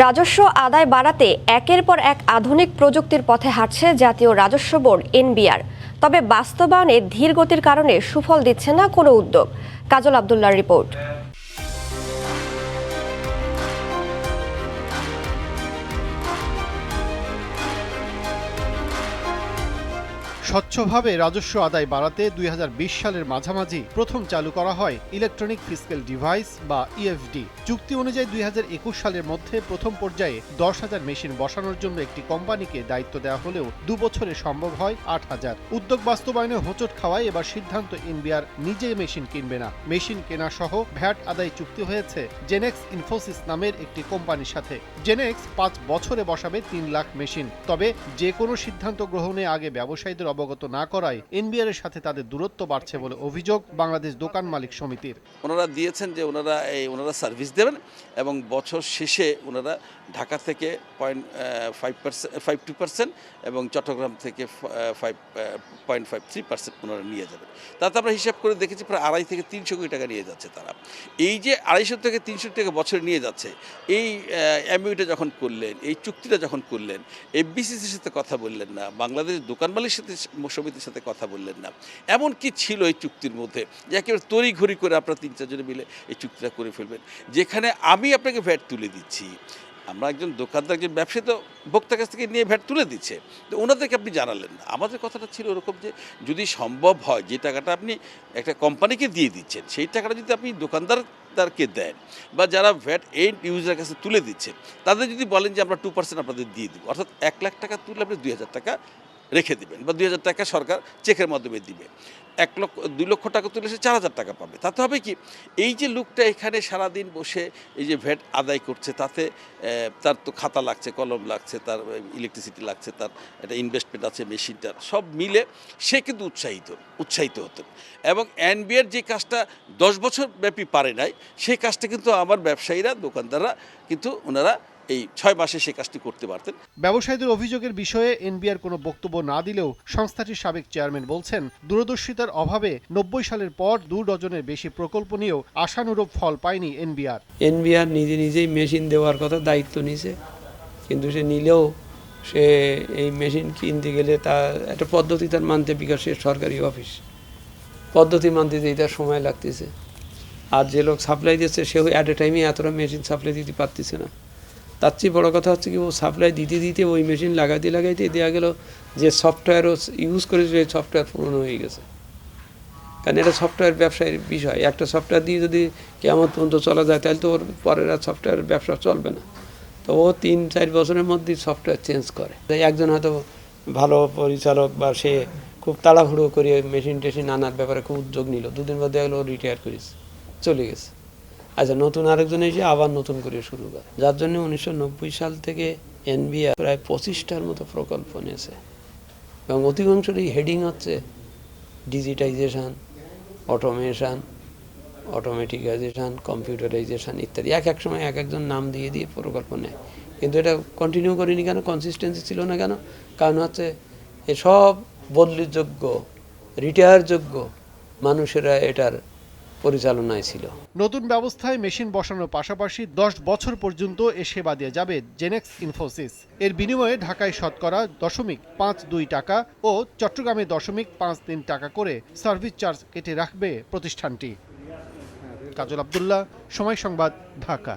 রাজস্ব আদায় বাড়াতে একের পর এক আধুনিক প্রযুক্তির পথে হাঁটছে জাতীয় রাজস্ব বোর্ড, এনবিআর। তবে বাস্তবায়নে ধীর গতির কারণে সুফল দিচ্ছে না কোনো উদ্যোগ। কাজল আবদুল্লার রিপোর্ট। স্বচ্ছভাবে রাজস্ব আদায় বাড়াতে দুই হাজার বিশ সালের মাঝামাঝি প্রথম চালু করা হয় ইলেকট্রনিক ফিজিক্যাল ডিভাইস বা ইএফডি চুক্তি অনুযায়ী দুই হাজার একুশ সালের মধ্যে প্রথম পর্যায়ে দশ হাজার মেশিন বসানোর জন্য একটি কোম্পানিকে দায়িত্ব দেওয়া হলেও দু বছরে সম্ভব হয় আট হাজার। উদ্যোগ বাস্তবায়নে হোঁচট খাওয়ায় এবার সিদ্ধান্ত এনবিআর নিজে মেশিন কিনবে না। মেশিন কেনা সহ ভ্যাট আদায় চুক্তি হয়েছে জেনেক্স ইনফোসিস নামের একটি কোম্পানির সাথে। জেনেক্স পাঁচ বছরে বসাবে তিন লাখ মেশিন। তবে যে কোনো সিদ্ধান্ত গ্রহণে আগে ব্যবসায়ীদের অবগত না করায় এনবিআর এর সাথে তাদের দূরত্ব বাড়ছে বলে অভিযোগ বাংলাদেশ দোকান মালিক সমিতির। ওনারা দিয়েছেন যে ওনারা এই ওনারা সার্ভিস দেবেন এবং বছর শেষে ওনারা ঢাকা থেকে point five percent five two percent এবং চট্টগ্রাম থেকে five point five three percent ওনারা নিয়ে যাবেন। তাতে আমরা হিসাব করে দেখেছি প্রায় আড়াই থেকে তিনশো কোটি টাকা নিয়ে যাচ্ছে তারা। এই যে আড়াইশো থেকে তিনশো টাকা বছরে নিয়ে যাচ্ছে, এই এমইউটা যখন করলেন, এই চুক্তিটা যখন করলেন, এফবিসিসির সাথে কথা বললেন না, বাংলাদেশ দোকান মালিকের সাথে সমিতির সাথে কথা বললেন না। এমন কি ছিল এই চুক্তির মধ্যে? যে একেবারে তড়িঘড়ি করে আপনারা তিন চারজনে মিলে এই চুক্তিটা করে ফেলবেন। যেখানে আমি আপনাকে ভ্যাট তুলে দিচ্ছি। আমরা একজন দোকানদার, একজন ব্যবসায়ী তো ভোক্তার কাছ থেকে নিয়ে ভ্যাট তুলে দিচ্ছে। তো ওনাদেরকে আপনি জানালেন না। আমাদের কথাটা ছিল ওরকম যে, যদি সম্ভব হয়, যে টাকাটা আপনি একটা কোম্পানিকে দিয়ে দিচ্ছেন, সেই টাকাটা যদি আপনি দোকানদারদারকে দেন বা যারা ভ্যাট এন্ড ইউজার কাছে তুলে দিচ্ছেন তাদের যদি বলেন যে আমরা টু পার্সেন্ট আপনাদের দিয়ে দিব, অর্থাৎ এক লাখ টাকা তুললে আপনি দুই হাজার টাকা রেখে দিবেন বা দুই হাজার টাকা সরকার চেকের মাধ্যমে দিবে। এক লক্ষ, দুই লক্ষ টাকা তুলে সে চার হাজার টাকা পাবে। তাতে হবে কি? এই যে লোকটা এখানে সারাদিন বসে এই যে ভ্যাট আদায় করছে, তাতে তার তো খাতা লাগছে, কলম লাগছে, তার ইলেকট্রিসিটি লাগছে, তার একটা ইনভেস্টমেন্ট আছে মেশিনটার সব মিলে সে কিন্তু উৎসাহিত উৎসাহিত হতো এবং এনবিআর যে কাজটা দশ বছর ব্যাপী পারে নাই, সেই কাজটা কিন্তু আমার ব্যবসায়ীরা, দোকানদাররা কিন্তু ওনারা এই ছয় মাসে সে কাজটি করতে পারতেন। ব্যবসায়ীদের অভিযোগের বিষয়ে এনবিআর কোনো বক্তব্য না দিলেও সংস্থাটির সাবেক চেয়ারম্যান বলছেন দূরদর্শিতার অভাবে নব্বই সালের পর দু ডজনের বেশি প্রকল্প নিয়েও আশানুরূপ ফল পায়নি এনবিআর। এনবিআর নিজে নিজেই মেশিন দেওয়ার কথা দায়িত্ব নিছে কিন্তু সে নিলেও সে এই মেশিন কিনতে গেলে তার একটা পদ্ধতি তার মানতে বিকাশের সরকারি অফিস। পদ্ধতি মানতে দিতে তার সময় লাগতেছে। আর যে লোক সাপ্লাই দিচ্ছে সেও অ্যাট এ টাইমে এতটা মেশিন সাপ্লাই দিতে পারতেছে না। তার চেয়ে বড়ো কথা হচ্ছে কি, ও সাপ্লাই দিতে দিতে ওই মেশিন লাগাইতে লাগাইতে দেওয়া গেল যে সফটওয়্যার ও ইউজ করেছে সেই সফটওয়্যার পুরনো হয়ে গেছে। কারণ এটা সফটওয়্যার ব্যবসায়ের বিষয়। একটা সফটওয়্যার দিয়ে যদি কেমন পর্যন্ত চলা যায়, তাহলে তো ওর পরের আর সফটওয়্যার ব্যবসা চলবে না। তো ও তিন চার বছরের মধ্যেই সফটওয়্যার চেঞ্জ করে। তাই একজন হয়তো ভালো পরিচালক বা সে খুব তাড়াহুড়ো করে মেশিন টেশিন আনার ব্যাপারে খুব উদ্যোগ নিল। দুদিন বাদে গেলো রিটায়ার করেছে। চলে গেছে। আচ্ছা নতুন আরেকজন এসে আবার নতুন করে শুরু করে। যার জন্য উনিশশো নব্বই সাল থেকে এনবিআর প্রায় পঁচিশটার মতো প্রকল্প নিয়েছে। এবং অধিকাংশরই হেডিং হচ্ছে ডিজিটাইজেশান অটোমেশন অটোমেটিকাইজেশান কম্পিউটারাইজেশান ইত্যাদি। এক এক সময় এক একজন নাম দিয়ে দিয়ে প্রকল্প নেয়। কিন্তু এটা কন্টিনিউ করিনি কেন? কনসিস্টেন্সি ছিল না কেন? কারণ হচ্ছে এসব বদলিযোগ্য রিটায়ারযোগ্য মানুষেরা এটার পরিচালনায় ছিল। নতুন ব্যবস্থায় মেশিন বসানোর পাশাপাশি দশ বছর পর্যন্ত এ সেবা দিয়ে যাবে জেনেক্স ইনফোসিস। এর বিনিময়ে ঢাকায় শতকরা দশমিক পাঁচ দুই টাকা ও চট্টগ্রামে দশমিক পাঁচ তিন টাকা করে সার্ভিস চার্জ কেটে রাখবে প্রতিষ্ঠানটি। কাজল আবদুল্লাহ, সময় সংবাদ, ঢাকা।